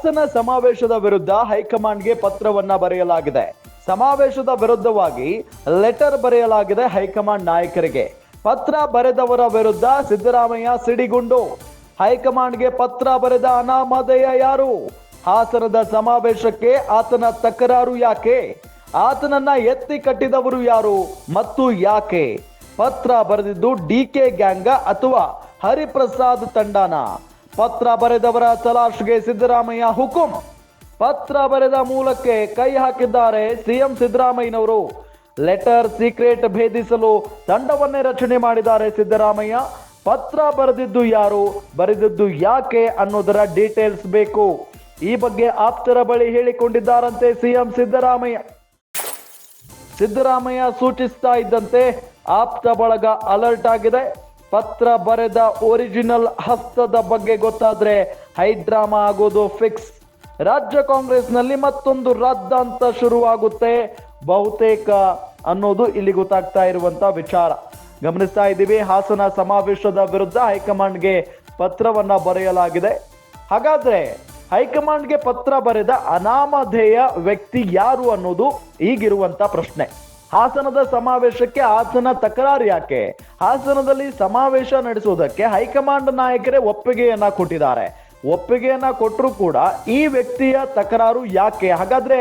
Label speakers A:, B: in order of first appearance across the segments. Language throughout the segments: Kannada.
A: ಹಾಸನ ಸಮಾವೇಶದ ವಿರುದ್ಧ ಹೈಕಮಾಂಡ್ಗೆ ಪತ್ರವನ್ನ ಬರೆಯಲಾಗಿದೆ. ಸಮಾವೇಶದ ವಿರುದ್ಧವಾಗಿ ಲೆಟರ್ ಬರೆಯಲಾಗಿದೆ ಹೈಕಮಾಂಡ್ ನಾಯಕರಿಗೆ. ಪತ್ರ ಬರೆದವರ ವಿರುದ್ಧ ಸಿದ್ದರಾಮಯ್ಯ ಸಿಡಿಗುಂಡು. ಹೈಕಮಾಂಡ್ಗೆ ಪತ್ರ ಬರೆದ ಅನಾಮಧೇಯ ಯಾರು? ಹಾಸನದ ಸಮಾವೇಶಕ್ಕೆ ಆತನ ತಕರಾರು ಯಾಕೆ? ಆತನನ್ನ ಎತ್ತಿ ಕಟ್ಟಿದವರು ಯಾರು ಮತ್ತು ಯಾಕೆ? ಪತ್ರ ಬರೆದಿದ್ದು ಡಿ ಕೆ ಗ್ಯಾಂಗ ಅಥವಾ ಹರಿಪ್ರಸಾದ್ ತಂಡಾನ? ಪತ್ರ ಬರೆದವರ ತಲಾಶ್ಗೆ ಸಿದ್ದರಾಮಯ್ಯ ಹುಕುಂ. ಪತ್ರ ಬರೆದ ಮೂಲಕ್ಕೆ ಕೈ ಹಾಕಿದ್ದಾರೆ ಸಿಎಂ ಸಿದ್ದರಾಮಯ್ಯನವರು. ಲೆಟರ್ ಸೀಕ್ರೆಟ್ ಭೇದಿಸಲು ತಂಡವನ್ನೇ ರಚನೆ ಮಾಡಿದ್ದಾರೆ ಸಿದ್ದರಾಮಯ್ಯ. ಪತ್ರ ಬರೆದಿದ್ದು ಯಾರು, ಬರೆದಿದ್ದು ಯಾಕೆ ಅನ್ನೋದರ ಡೀಟೇಲ್ಸ್ ಬೇಕು. ಈ ಬಗ್ಗೆ ಆಪ್ತರ ಬಳಿ ಹೇಳಿಕೊಂಡಿದ್ದಾರಂತೆ ಸಿಎಂ ಸಿದ್ದರಾಮಯ್ಯ. ಸಿದ್ದರಾಮಯ್ಯ ಸೂಚಿಸ್ತಾ ಇದ್ದಂತೆ ಆಪ್ತ ಬಳಗ ಅಲರ್ಟ್ ಆಗಿದೆ. ಪತ್ರ ಬರೆದ ಒರಿಜಿನಲ್ ಹಸ್ತದ ಬಗ್ಗೆ ಗೊತ್ತಾದ್ರೆ ಹೈಡ್ರಾಮಾ ಆಗೋದು ಫಿಕ್ಸ್ ರಾಜ್ಯ ಕಾಂಗ್ರೆಸ್ನಲ್ಲಿ ಮತ್ತೊಂದು ರದ್ದಾಂತ ಶುರುವಾಗುತ್ತೆ. ಬಹುತೇಕ ಅನ್ನೋದು ಇಲ್ಲಿ ಗೊತ್ತಾಗ್ತಾ ಇರುವಂತ ವಿಚಾರ. ಗಮನಿಸ್ತಾ ಇದ್ದೀವಿ, ಹಾಸನ ಸಮಾವೇಶದ ವಿರುದ್ಧ ಹೈಕಮಾಂಡ್ಗೆ ಪತ್ರವನ್ನ ಬರೆಯಲಾಗಿದೆ. ಹಾಗಾದ್ರೆ ಹೈಕಮಾಂಡ್ಗೆ ಪತ್ರ ಬರೆದ ಅನಾಮಧೇಯ ವ್ಯಕ್ತಿ ಯಾರು ಅನ್ನೋದು ಈಗಿರುವಂತ ಪ್ರಶ್ನೆ. ಹಾಸನದ ಸಮಾವೇಶಕ್ಕೆ ಹಾಸನ ತಕರಾರು ಯಾಕೆ? ಹಾಸನದಲ್ಲಿ ಸಮಾವೇಶ ನಡೆಸುವುದಕ್ಕೆ ಹೈಕಮಾಂಡ್ ನಾಯಕರೇ ಒಪ್ಪಿಗೆಯನ್ನ ಕೊಟ್ಟಿದ್ದಾರೆ. ಒಪ್ಪಿಗೆಯನ್ನ ಕೊಟ್ಟರು ಕೂಡ ಈ ವ್ಯಕ್ತಿಯ ತಕರಾರು ಯಾಕೆ? ಹಾಗಾದ್ರೆ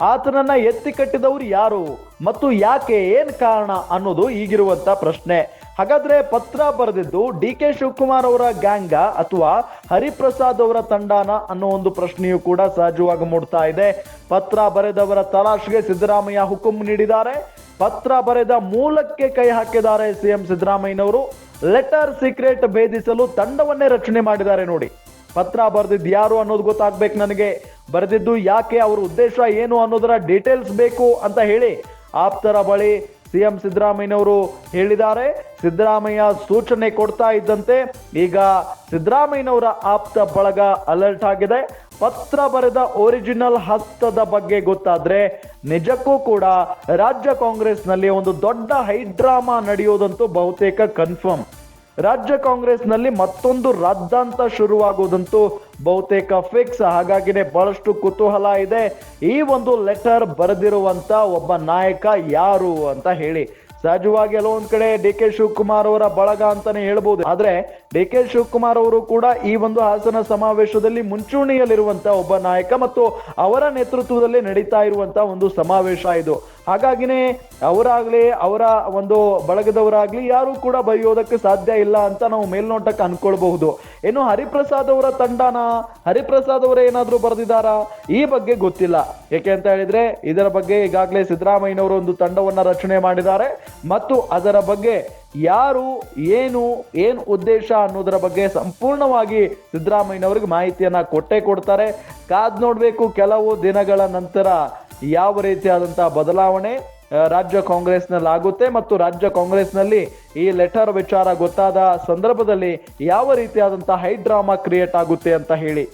A: ಆತನನ್ನ ಎತ್ತಿ ಕಟ್ಟಿದವರು ಯಾರು? ಮತ್ತು ಯಾಕೆ ಏನ್ ಕಾರಣ ಅನ್ನೋದು ಈಗಿರುವಂತ ಪ್ರಶ್ನೆ. ಹಾಗಾದ್ರೆ ಪತ್ರ ಬರೆದಿದ್ದು ಡಿ ಕೆ ಶಿವಕುಮಾರ್ ಅವರ ಗ್ಯಾಂಗ ಅಥವಾ ಹರಿಪ್ರಸಾದ್ ಅವರ ತಂಡಾನ ಅನ್ನೋ ಒಂದು ಪ್ರಶ್ನೆಯು ಕೂಡ ಸಹಜವಾಗಿ ಮೂಡ್ತಾ ಇದೆ. ಪತ್ರ ಬರೆದವರ ತಲಾಶ್ಗೆ ಸಿದ್ದರಾಮಯ್ಯ ಹುಕುಂ ನೀಡಿದ್ದಾರೆ. ಪತ್ರ ಬರೆದ ಮೂಲಕ್ಕೆ ಕೈ ಹಾಕಿದ್ದಾರೆ ಸಿಎಂ ಸಿದ್ದರಾಮಯ್ಯನವರು. ಲೆಟರ್ ಸೀಕ್ರೆಟ್ ಭೇದಿಸಲು ತಂಡವನ್ನೇ ರಚನೆ ಮಾಡಿದ್ದಾರೆ ನೋಡಿ. ಪತ್ರ ಬರೆದಿದ್ದು ಯಾರು ಅನ್ನೋದು ಗೊತ್ತಾಗ್ಬೇಕು ನನಗೆ. ಬರೆದಿದ್ದು ಯಾಕೆ, ಅವ್ರ ಉದ್ದೇಶ ಏನು ಅನ್ನೋದರ ಡೀಟೇಲ್ಸ್ ಬೇಕು ಅಂತ ಹೇಳಿ ಆಪ್ತರ ಬಳಿ ಸಿಎಂ ಸಿದ್ದರಾಮಯ್ಯನವರು ಹೇಳಿದ್ದಾರೆ. ಸಿದ್ದರಾಮಯ್ಯ ಸೂಚನೆ ಕೊಡ್ತಾ ಇದ್ದಂತೆ ಈಗ ಸಿದ್ದರಾಮಯ್ಯನವರ ಆಪ್ತ ಬಳಗ ಅಲರ್ಟ್ ಆಗಿದೆ. ಪತ್ರ ಬರೆದ ಒರಿಜಿನಲ್ ಹಸ್ತದ ಬಗ್ಗೆ ಗೊತ್ತಾದ್ರೆ ನಿಜಕ್ಕೂ ಕೂಡ ರಾಜ್ಯ ಕಾಂಗ್ರೆಸ್ನಲ್ಲಿ ಒಂದು ದೊಡ್ಡ ಹೈಡ್ರಾಮಾ ನಡೆಯೋದಂತೂ ಬಹುತೇಕ ಕನ್ಫರ್ಮ್. ರಾಜ್ಯ ಕಾಂಗ್ರೆಸ್ನಲ್ಲಿ ಮತ್ತೊಂದು ರದ್ದಾಂತ ಶುರುವಾಗುವುದಂತೂ ಬಹುತೇಕ ಫಿಕ್ಸ್ ಹಾಗಾಗಿನೇ ಬಹಳಷ್ಟು ಕುತೂಹಲ ಇದೆ. ಈ ಒಂದು ಲೆಟರ್ ಬರೆದಿರುವಂತ ಒಬ್ಬ ನಾಯಕ ಯಾರು ಅಂತ ಹೇಳಿ. ಸಹಜವಾಗಿ ಎಲ್ಲೋ ಒಂದ್ ಕಡೆ ಡಿ ಕೆ ಶಿವಕುಮಾರ್ ಅವರ ಬಳಗ ಅಂತಾನೆ ಹೇಳ್ಬೋದು. ಆದ್ರೆ ಡಿ ಕೆ ಶಿವಕುಮಾರ್ ಅವರು ಕೂಡ ಈ ಒಂದು ಹಾಸನ ಸಮಾವೇಶದಲ್ಲಿ ಮುಂಚೂಣಿಯಲ್ಲಿರುವಂತಹ ಒಬ್ಬ ನಾಯಕ ಮತ್ತು ಅವರ ನೇತೃತ್ವದಲ್ಲಿ ನಡೀತಾ ಇರುವಂತಹ ಒಂದು ಸಮಾವೇಶ ಇದು. ಹಾಗಾಗಿನೇ ಅವರಾಗ್ಲಿ, ಅವರ ಒಂದು ಬಳಗದವರಾಗ್ಲಿ ಯಾರು ಕೂಡ ಬರೆಯೋದಕ್ಕೆ ಸಾಧ್ಯ ಇಲ್ಲ ಅಂತ ನಾವು ಮೇಲ್ನೋಟಕ್ಕೆ ಅನ್ಕೊಳ್ಬಹುದು ಇನ್ನು ಹರಿಪ್ರಸಾದ್ ಅವರ ತಂಡನ, ಹರಿಪ್ರಸಾದ್ ಅವರ ಏನಾದರೂ ಬರೆದಿದ್ದಾರಾ? ಈ ಬಗ್ಗೆ ಗೊತ್ತಿಲ್ಲ. ಯಾಕೆ ಅಂತ ಹೇಳಿದ್ರೆ ಇದರ ಬಗ್ಗೆ ಈಗಾಗಲೇ ಸಿದ್ದರಾಮಯ್ಯನವರು ಒಂದು ತಂಡವನ್ನ ರಚನೆ ಮಾಡಿದ್ದಾರೆ ಮತ್ತು ಅದರ ಬಗ್ಗೆ ಯಾರು, ಏನು ಏನು ಉದ್ದೇಶ ಅನ್ನೋದರ ಬಗ್ಗೆ ಸಂಪೂರ್ಣವಾಗಿ ಸಿದ್ದರಾಮಯ್ಯನವ್ರಿಗೆ ಮಾಹಿತಿಯನ್ನ ಕೊಟ್ಟೇ ಕೊಡ್ತಾರೆ. ಕಾದ್ ನೋಡಬೇಕು, ಕೆಲವು ದಿನಗಳ ನಂತರ ಯಾವ ರೀತಿಯಾದಂತಹ ಬದಲಾವಣೆ ರಾಜ್ಯ ಕಾಂಗ್ರೆಸ್ನಲ್ಲಿ ಆಗುತ್ತೆ ಮತ್ತು ರಾಜ್ಯ ಕಾಂಗ್ರೆಸ್ನಲ್ಲಿ ಈ ಲೆಟರ್ ವಿಚಾರ ಗೊತ್ತಾದ ಸಂದರ್ಭದಲ್ಲಿ ಯಾವ ರೀತಿಯಾದಂತಹ ಹೈಡ್ರಾಮಾ ಕ್ರಿಯೇಟ್ ಆಗುತ್ತೆ ಅಂತ ಹೇಳಿ.